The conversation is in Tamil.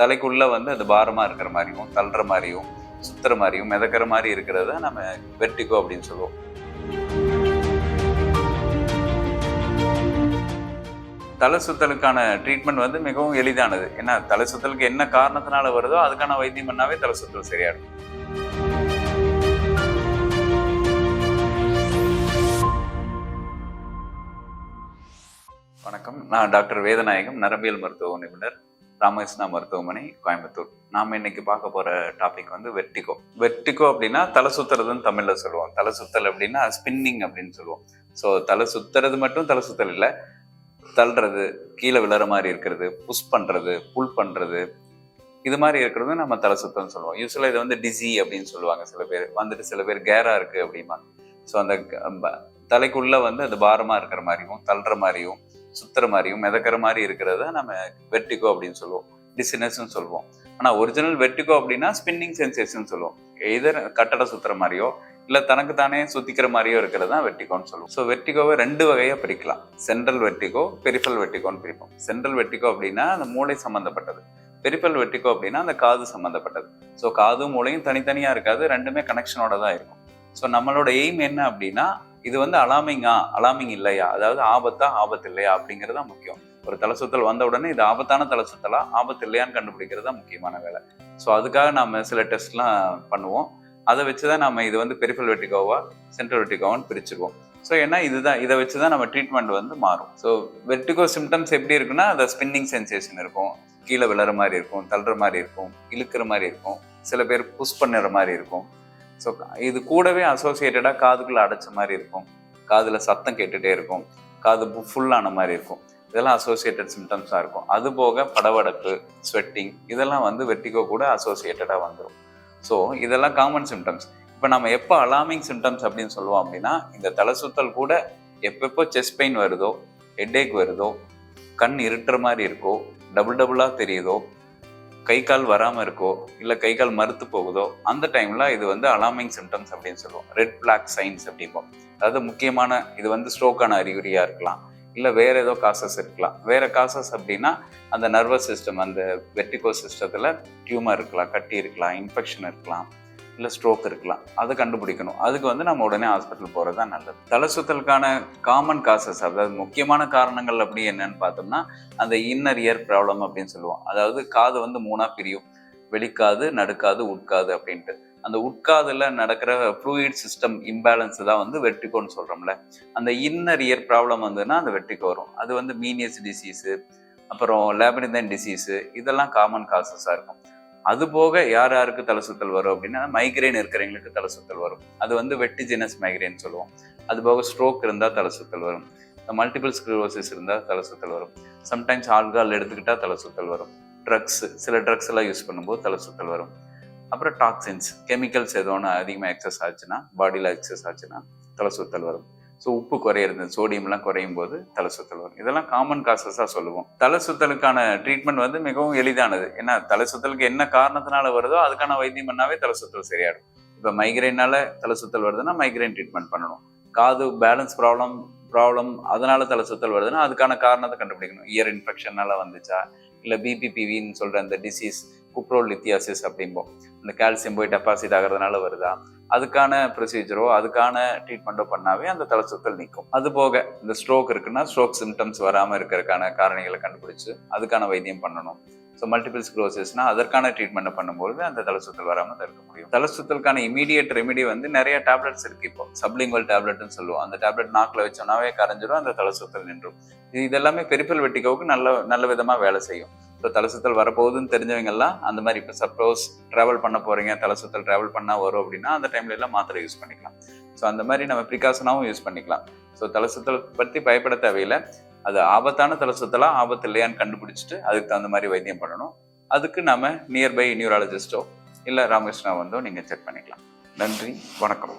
தலைக்குள்ளே வந்து அது பாரமாக இருக்கிற மாதிரியும் தள்ளுற மாதிரியும் சுத்துற மாதிரியும் மிதக்கிற மாதிரி இருக்கிறத நம்ம வெர்டிகோ அப்படின்னு சொல்லுவோம். தலை சுத்தலுக்கான ட்ரீட்மெண்ட் வந்து மிகவும் எளிதானது. ஏன்னா தலை சுத்தலுக்கு என்ன காரணத்தினால வருதோ அதுக்கான வைத்தியம் பண்ணாவே தலை சுத்தல் சரியாயிடும். வணக்கம். நான் டாக்டர் வேதநாயகம் நரம்பியல் மருத்துவ நிபுணர். ராமகிருஷ்ணா மருத்துவமனை கோயம்புத்தூர். நாம இன்னைக்கு பார்க்க போற டாபிக் வந்து வெர்டிகோ. வெர்டிகோ அப்படின்னா தலை சுத்துறதுன்னு தமிழ்ல சொல்லுவோம். தலை சுத்தல் அப்படின்னா ஸ்பின்னிங் அப்படின்னு சொல்லுவோம். ஸோ தலை சுத்துறது மட்டும் தலை சுத்தல் இல்லை. தள்ளுறது கீழே விழுற மாதிரி இருக்கிறது புஷ் பண்றது புல் பண்றது இது மாதிரி இருக்கிறது நம்ம தலை சுத்தம்னு சொல்லுவோம். யூஸ்வலாக இது வந்து டிசி அப்படின்னு சொல்லுவாங்க சில பேர். வந்துட்டு சில பேர் கேரா இருக்கு அப்படிமா ஸோ அந்த க- தலைக்குள்ள வந்து அது பாரமாக இருக்கிற மாதிரியும் தள்ளுற மாதிரியும் சுத்துற மாதிரியும் மிதக்கிற மாதிரி இருக்கிறத நம்ம வெர்டிகோ அப்படின்னு சொல்லுவோம். டிசினஸ்ன்னு சொல்லுவோம். ஆனால் ஒரிஜினல் வெர்டிகோ அப்படின்னா ஸ்பின்னிங் சென்சேஷன் சொல்லுவோம். எதர் கட்டடம் சுத்துற மாதிரியோ இல்லை தனக்கு தானே சுத்திக்கிற மாதிரியோ இருக்கிறது தான் வெர்டிகோன்னு சொல்லுவோம். ஸோ வெர்டிகோவை ரெண்டு வகையாக பிரிக்கலாம். சென்ட்ரல் வெர்டிகோ பெரிஃபல் வெர்டிகோன்னு பிரிப்போம். சென்ட்ரல் வெர்டிகோ அப்படின்னா அந்த மூளை சம்மந்தப்பட்டது பெரிஃபல் வெர்டிகோ அப்படின்னா அந்த காது சம்மந்தப்பட்டது ஸோ காதும் மூளையும் தனித்தனியாக இருக்காது ரெண்டுமே கனெக்ஷனோட தான் இருக்கும். ஸோ நம்மளோட எய்ம் என்ன அப்படின்னா இது வந்து அலாமிங்கா அலாமிங் இல்லையா? அதாவது ஆபத்தா ஆபத்து இல்லையா அப்படிங்கிறது தான் முக்கியம். ஒரு தலை சுத்தல் வந்த உடனே இது ஆபத்தான தலை சுத்தலா ஆபத்து இல்லையான்னு கண்டுபிடிக்கிறது தான் முக்கியமான வேலை. ஸோ அதுக்காக நாம சில டெஸ்ட்லாம் பண்ணுவோம். அதை வச்சு தான் நம்ம இது வந்து பெரிஃபல் வெட்டிகோவா சென்ட்ரல் வெட்டிகோவான்னு பிரிச்சிருவோம். ஸோ ஏன்னா இதுதான் இதை வச்சு தான் நம்ம ட்ரீட்மெண்ட் வந்து மாறும். ஸோ வெர்டிகோ சிம்டம்ஸ் எப்படி இருக்குன்னா அந்த ஸ்பின்னிங் சென்சேஷன் இருக்கும். கீழே விழுற மாதிரி இருக்கும் தள்ளுற மாதிரி இருக்கும் இழுக்கிற மாதிரி இருக்கும். சில பேர் புஷ் பண்ணுற மாதிரி இருக்கும். ஸோ இது கூடவே அசோசியேட்டடாக காதுக்குள்ளே அடைச்ச மாதிரி இருக்கும். காதில் சத்தம் கேட்டுகிட்டே இருக்கும். காது ஃபுல்லான மாதிரி இருக்கும். இதெல்லாம் அசோசியேட்டட் சிம்டம்ஸாக இருக்கும். அது போக படவடப்பு ஸ்வெட்டிங் இதெல்லாம் வந்து வெட்டிகோ கூட அசோசியேட்டடாக வந்துடும் ஸோ இதெல்லாம் காமன் சிம்டம்ஸ் இப்போ நம்ம எப்போ அலாமிங் சிம்டம்ஸ் அப்படின்னு சொல்லுவோம் அப்படின்னா இந்த தலை சுத்தல் கூட எப்பப்போ செஸ்ட் பெயின் வருதோ ஹெட்டேக் வருதோ கண் இருட்டுற மாதிரி இருக்கோ டபுள் டபுளாக தெரியுதோ கை கால் வராமல் இருக்கோ இல்லை கை கால் மறுத்து போகுதோ அந்த டைமில் இது வந்து அலாமிங் சிம்டம்ஸ் அப்படின்னு சொல்லுவோம். ரெட் பிளாக் சைன்ஸ் அப்படிம்போம். அதாவது முக்கியமான இது வந்து ஸ்ட்ரோக்கான அறிகுறியாக இருக்கலாம். இல்லை வேறு ஏதோ காசஸ் இருக்கலாம். வேறு காசஸ் அப்படின்னா அந்த நர்வஸ் சிஸ்டம் அந்த வெர்டிகோ சிஸ்டத்தில் டியூமர் இருக்கலாம் கட்டி இருக்கலாம் இன்ஃபெக்ஷன் இருக்கலாம். இல்லை ஸ்ட்ரோக் இருக்கலாம். அதை கண்டுபிடிக்கணும். அதுக்கு வந்து நம்ம உடனே ஹாஸ்பிட்டல் போகிறது தான் நல்லது. தலை சுத்தலுக்கான காமன் காசஸ் அதாவது முக்கியமான காரணங்கள் அப்படி என்னன்னு பார்த்தோம்னா அந்த இன்னர் இயர் ப்ராப்ளம் அப்படின்னு சொல்லுவோம். அதாவது காது வந்து மூணாக பிரியும். வெளிக்காது நடுக்காது உட்காது அப்படின்ட்டு. அந்த உட்காதில் நடக்கிற ஃப்ளூயிட் சிஸ்டம் இம்பேலன்ஸ் தான் வந்து வெட்டிக்கோன்னு சொல்கிறோம்ல அந்த இன்னர் இயர் ப்ராப்ளம் வந்துன்னா அந்த வெட்டிக்கு வரும். அது வந்து மீனியஸ் டிசீஸு அப்புறம் லேபனிதன் டிசீஸு இதெல்லாம் காமன் காசஸாக இருக்கும். அது போக யார் யாருக்கு தலை சுத்தல் வரும் அப்படின்னா மைக்ரைன் இருக்கிறவங்களுக்கு தலை சுத்தல் வரும். அது வந்து வெட்டிஜினஸ் மைக்ரைன் சொல்லுவோம். அது போக ஸ்ட்ரோக் இருந்தால் தலை சுத்தல் வரும். மல்டிபிள் ஸ்க்ரோசிஸ் இருந்தால் தலை சுத்தல் வரும். சம்டைம்ஸ் ஆல்கால் எடுத்துக்கிட்டால் தலை சுத்தல் வரும். ட்ரக்ஸ் சில ட்ரக்ஸ் எல்லாம் யூஸ் பண்ணும்போது தலை சுத்தல் வரும். அப்புறம் டாக்ஸின்ஸ் கெமிக்கல்ஸ் ஏதோ ஒன்று அதிகமாக எக்ஸஸ் ஆச்சுன்னா பாடியில் எக்ஸஸ் ஆச்சுன்னா தலை சுத்தல் வரும். ஸோ உப்பு குறையிறது சோடியம்லாம் குறையும் போது தலை சுத்தல் வரும். இதெல்லாம் காமன் காசஸாக சொல்லுவோம். தலை சுத்தலுக்கான ட்ரீட்மெண்ட் வந்து மிகவும் எளிதானது. ஏன்னா தலை சுத்தலுக்கு என்ன காரணத்தினால வருதோ அதுக்கான வைத்தியம் பண்ணாவே தலை சுத்தல் சரியாயிடும். இப்போ மைக்ரைனால தலை சுத்தல் வருதுன்னா மைக்ரைன் ட்ரீட்மெண்ட் பண்ணணும். காது பேலன்ஸ் ப்ராப்ளம் ப்ராப்ளம் அதனால தலை சுத்தல் வருதுன்னா அதுக்கான காரணத்தை கண்டுபிடிக்கணும். இயர் இன்ஃபெக்ஷனால வந்துச்சா இல்லை பிபிபிவின்னு சொல்கிற அந்த டிசீஸ் குப்ரோல் லித்தியாசிஸ் அப்படிம்போம். இந்த கால்சியம் போய் டெபாசிட் ஆகிறதுனால வருதா? அதுக்கான ப்ரொசீஜரோ அதுக்கான ட்ரீட்மெண்ட்டோ பண்ணாவே அந்த தலை சுத்தல் நிற்கும் அது போக இந்த ஸ்ட்ரோக் இருக்குன்னா ஸ்ட்ரோக் சிம்டம்ஸ் வராமல் இருக்கிறதுக்கான காரணிகளை கண்டுபிடிச்சு அதுக்கான வைத்தியம் பண்ணணும். ஸோ மல்டிபிள் ஸ்க்ரோசிஸ்னா அதற்கான ட்ரீட்மெண்ட் பண்ணும்போது அந்த தலை சுத்தல் வராமல் தடுக்க முடியும். தலசுத்தலுக்கான இமீடியட் ரெமிடி வந்து நிறைய டேப்லெட்ஸ் இருக்கு இப்போ. சப்லிங்குவல் டேப்லெட்னு சொல்லுவோம். அந்த டேப்லெட் நாக்கில் வச்சோம்னாவே கரைஞ்சிடும் அந்த தலசுத்தல் நின்றும். இது இதெல்லாமே பெரிஃபல் வெட்டிக்கோவுக்கு நல்ல நல்ல விதமாக வேலை செய்யும். ஸோ தலை சுத்தல் வரப்போகுதுன்னு தெரிஞ்சவங்கெல்லாம் அந்த மாதிரி இப்போ சப்போஸ் ட்ராவல் பண்ண போகிறீங்க தலை சுத்தல் ட்ராவல் பண்ணால் வரும் அப்படின்னா அந்த டைம்ல எல்லாம் மாத்திரை யூஸ் பண்ணிக்கலாம். ஸோ அந்த மாதிரி நம்ம ப்ரிகாஷனாகவும் யூஸ் பண்ணிக்கலாம். ஸோ தலை சுத்தல் பற்றி பயப்பட தேவையில்லை. அது ஆபத்தான தலை சுத்தலா ஆபத்து இல்லையான்னு கண்டுபிடிச்சிட்டு அதுக்கு தகுந்த மாதிரி வைத்தியம் பண்ணணும். அதுக்கு நம்ம நியர்பை நியூராலஜிஸ்டோ இல்லை ராமகிருஷ்ணா வந்தோ நீங்கள் செக் பண்ணிக்கலாம். நன்றி வணக்கம்.